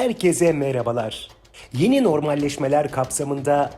Herkese merhabalar. Yeni normalleşmeler kapsamında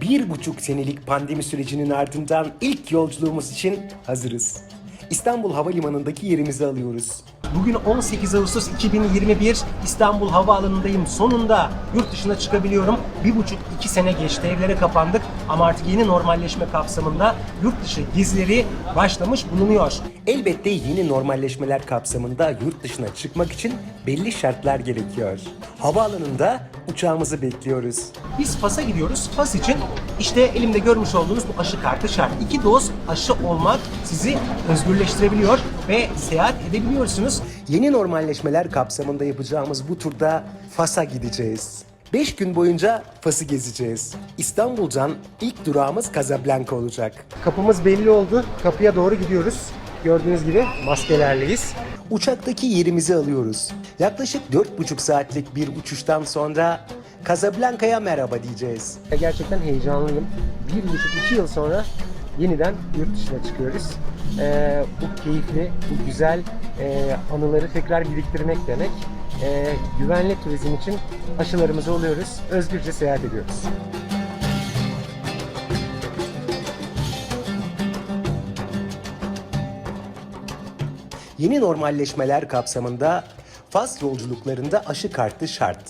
bir buçuk senelik pandemi sürecinin ardından ilk yolculuğumuz için hazırız. İstanbul Havalimanı'ndaki yerimizi alıyoruz. Bugün 18 Ağustos 2021 İstanbul Havaalanı'ndayım. Sonunda yurt dışına çıkabiliyorum. Bir buçuk iki sene geçti evlere kapandık ama artık yeni normalleşme kapsamında yurt dışı gezileri başlamış bulunuyor. Elbette yeni normalleşmeler kapsamında yurt dışına çıkmak için belli şartlar gerekiyor. Havaalanında uçağımızı bekliyoruz. Biz Fas'a gidiyoruz. Fas için işte elimde görmüş olduğunuz bu aşı kartı şart. İki doz aşı olmak sizi özgürleştirebiliyor ve seyahat edebiliyorsunuz. Yeni normalleşmeler kapsamında yapacağımız bu turda Fas'a gideceğiz. 5 gün boyunca Fas'ı gezeceğiz. İstanbul'dan ilk durağımız Casablanca olacak. Kapımız belli oldu. Kapıya doğru gidiyoruz. Gördüğünüz gibi maskelerleyiz. Uçaktaki yerimizi alıyoruz. Yaklaşık 4,5 saatlik bir uçuştan sonra Casablanca'ya merhaba diyeceğiz. Gerçekten heyecanlıyım. Bir buçuk iki yıl sonra yeniden yurt dışına çıkıyoruz. Ee, bu keyifli, bu güzel e, anıları tekrar biriktirmek demek. Ee, güvenli turizm için aşılarımızı oluyoruz. Özgürce seyahat ediyoruz. Yeni normalleşmeler kapsamında Fas yolculuklarında aşı kartı şart.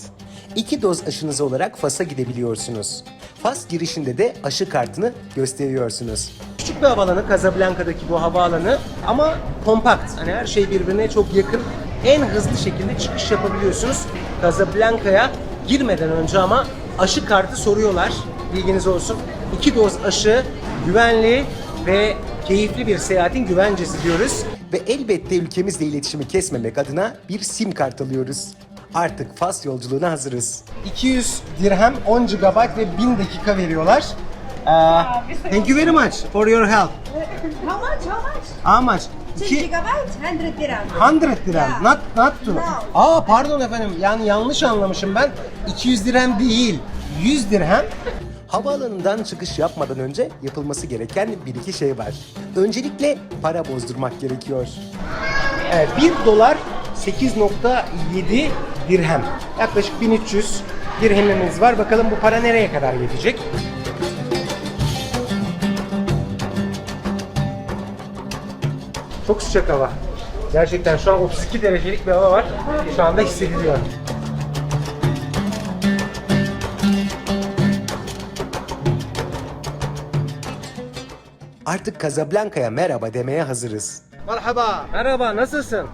İki doz aşınız olarak Fas'a gidebiliyorsunuz. Fas girişinde de aşı kartını gösteriyorsunuz. Küçük bir havaalanı Casablanca'daki bu havaalanı ama kompakt. Hani her şey birbirine çok yakın. En hızlı şekilde çıkış yapabiliyorsunuz. Casablanca'ya girmeden önce ama aşı kartı soruyorlar. Bilginiz olsun. İki doz aşı, güvenli ve keyifli bir seyahatin güvencesi diyoruz. Ve elbette ülkemizle iletişimi kesmemek adına bir sim kart alıyoruz. Artık Fas yolculuğuna hazırız. 200 dirhem, 10 GB ve 1000 dakika veriyorlar. Uh, thank you very much for your help. How much? How much? How much? 2 İki- gigabyte, 100 dirham. 100 dirhem. Yeah. Not, not. No. Aa pardon efendim. Yani yanlış anlamışım ben. 200 dirhem değil. 100 dirhem. Havaalanından çıkış yapmadan önce yapılması gereken bir iki şey var. Öncelikle para bozdurmak gerekiyor. Evet, 1 dolar 8.7 dirhem. Yaklaşık 1300 dirhemimiz var. Bakalım bu para nereye kadar yetecek? Çok sıcak hava. Gerçekten şu an 32 derecelik bir hava var. Şu anda hissediliyor. Artık Casablanca'ya merhaba demeye hazırız. Merhaba. Merhaba, nasılsın?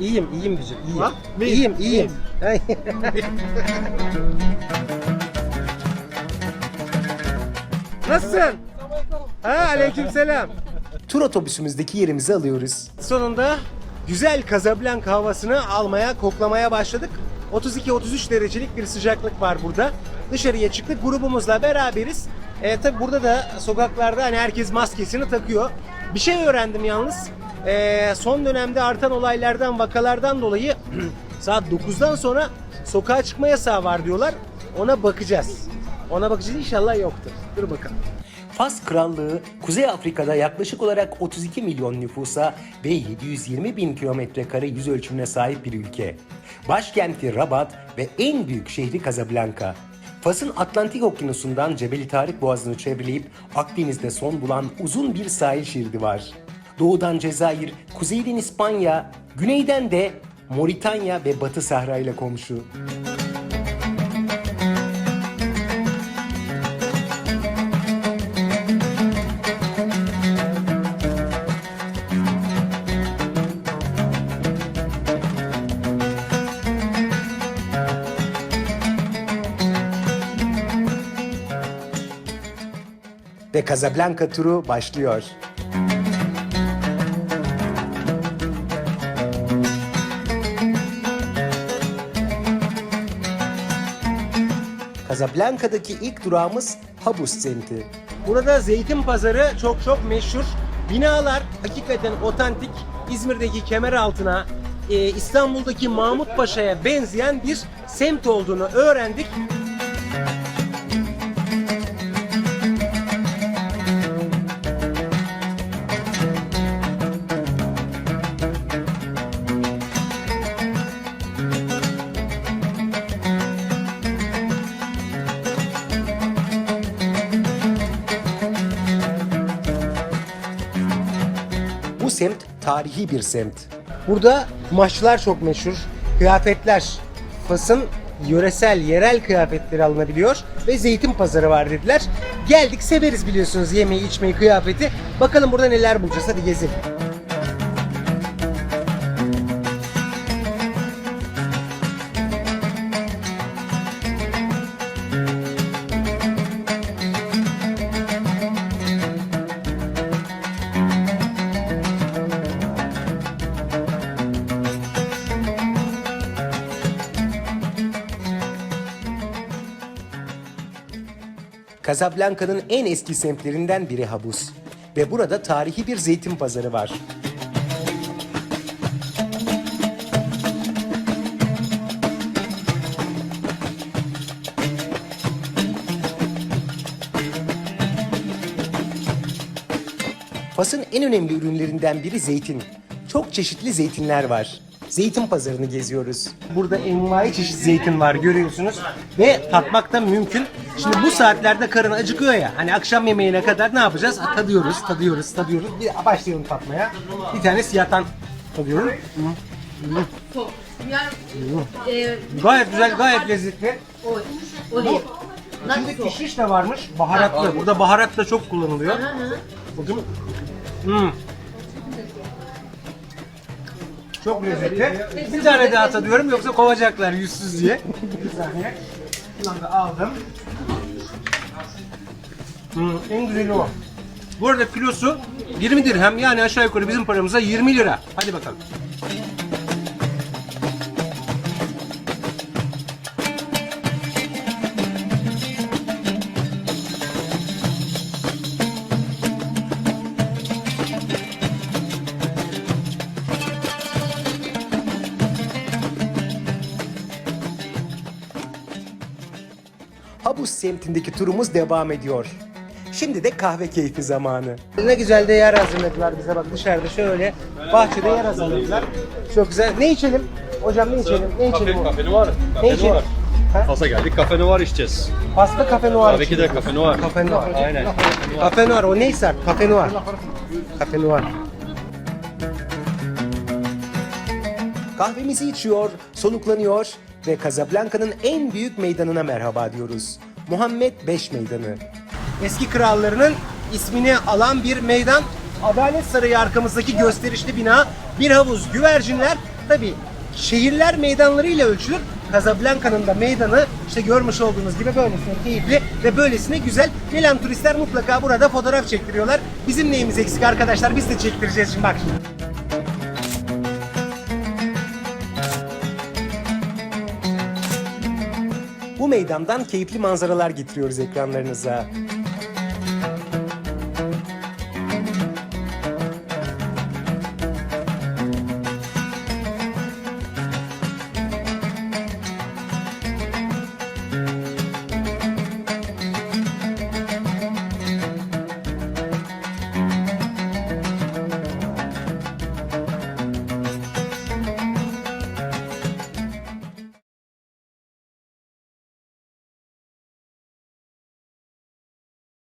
İyiyim, iyiyim Bücür, iyiyim. Ha? Mi? İyiyim, iyiyim. nasılsın? Ha, aleykümselam. Tur otobüsümüzdeki yerimizi alıyoruz. Sonunda güzel Casablanca havasını almaya, koklamaya başladık. 32-33 derecelik bir sıcaklık var burada. Dışarıya çıktık grubumuzla beraberiz. E, tabi burada da sokaklarda hani herkes maskesini takıyor. Bir şey öğrendim yalnız. E, son dönemde artan olaylardan, vakalardan dolayı saat 9'dan sonra sokağa çıkma yasağı var diyorlar. Ona bakacağız. Ona bakacağız inşallah yoktur. Dur bakalım. Fas Krallığı, Kuzey Afrika'da yaklaşık olarak 32 milyon nüfusa ve 720 bin kilometre kare yüz ölçümüne sahip bir ülke. Başkenti Rabat ve en büyük şehri Casablanca. Fas'ın Atlantik Okyanusu'ndan Cebeli Tarık Boğazı'nı çevreleyip Akdeniz'de son bulan uzun bir sahil şeridi var. Doğudan Cezayir, kuzeyden İspanya, güneyden de Moritanya ve Batı Sahra ile komşu. Ve Casablanca turu başlıyor. Casablanca'daki ilk durağımız Habus semti. Burada zeytin pazarı çok çok meşhur. Binalar hakikaten otantik. İzmir'deki Kemeraltı'na, e, İstanbul'daki Mahmut Paşa'ya benzeyen bir semt olduğunu öğrendik. Tarihi bir semt. Burada kumaşçılar çok meşhur. Kıyafetler, Fas'ın yöresel, yerel kıyafetleri alınabiliyor ve zeytin pazarı var dediler. Geldik severiz biliyorsunuz yemeği, içmeyi, kıyafeti. Bakalım burada neler bulacağız. Hadi gezelim. Casablanca'nın en eski semtlerinden biri Habus. Ve burada tarihi bir zeytin pazarı var. Fas'ın en önemli ürünlerinden biri zeytin. Çok çeşitli zeytinler var. Zeytin pazarını geziyoruz. Burada envai çeşit zeytin var görüyorsunuz. Ve tatmak da mümkün. Şimdi bu saatlerde karın acıkıyor ya. Hani akşam yemeğine kadar ne yapacağız? Ha, Tadıyoruz, tadıyoruz, tadıyoruz. Bir başlayalım tatmaya. Bir tane siyahtan tadıyorum. Gayet güzel, gayet lezzetli. Bu içinde kişniş de varmış. Baharatlı. Burada baharat da çok kullanılıyor. Bakın. Hmm. Çok lezzetli. Bir tane daha tadıyorum yoksa kovacaklar yüzsüz diye. Bir saniye. Şundan da aldım. Hmm, en güzeli o. Bu arada kilosu 20 dirhem yani aşağı yukarı bizim paramıza 20 lira. Hadi bakalım. Habus semtindeki turumuz devam ediyor. Şimdi de kahve keyfi zamanı. Ne güzel de yer hazırladılar bize bak dışarıda şöyle bahçede yer hazırladılar. Çok güzel. Ne içelim? Hocam ne içelim? Ne içelim? Kafe, kafe var. Ne Kafe içelim? var. Ha? Fas'a geldik kafe var içeceğiz. Pasta kafe noir. Tabii ki de kafe noir. Kafe noir. Aynen. Kafe noir o neyse artık kafe noir. Kafe noir. Kahvemizi içiyor, soluklanıyor ve Casablanca'nın en büyük meydanına merhaba diyoruz. Muhammed Beş Meydanı. Eski krallarının ismini alan bir meydan. Adalet Sarayı arkamızdaki gösterişli bina, bir havuz, güvercinler. Tabi şehirler meydanlarıyla ölçülür. Casablanca'nın da meydanı işte görmüş olduğunuz gibi böylesine keyifli ve böylesine güzel. Gelen turistler mutlaka burada fotoğraf çektiriyorlar. Bizim neyimiz eksik arkadaşlar biz de çektireceğiz şimdi bak şimdi. Meydandan keyifli manzaralar getiriyoruz ekranlarınıza.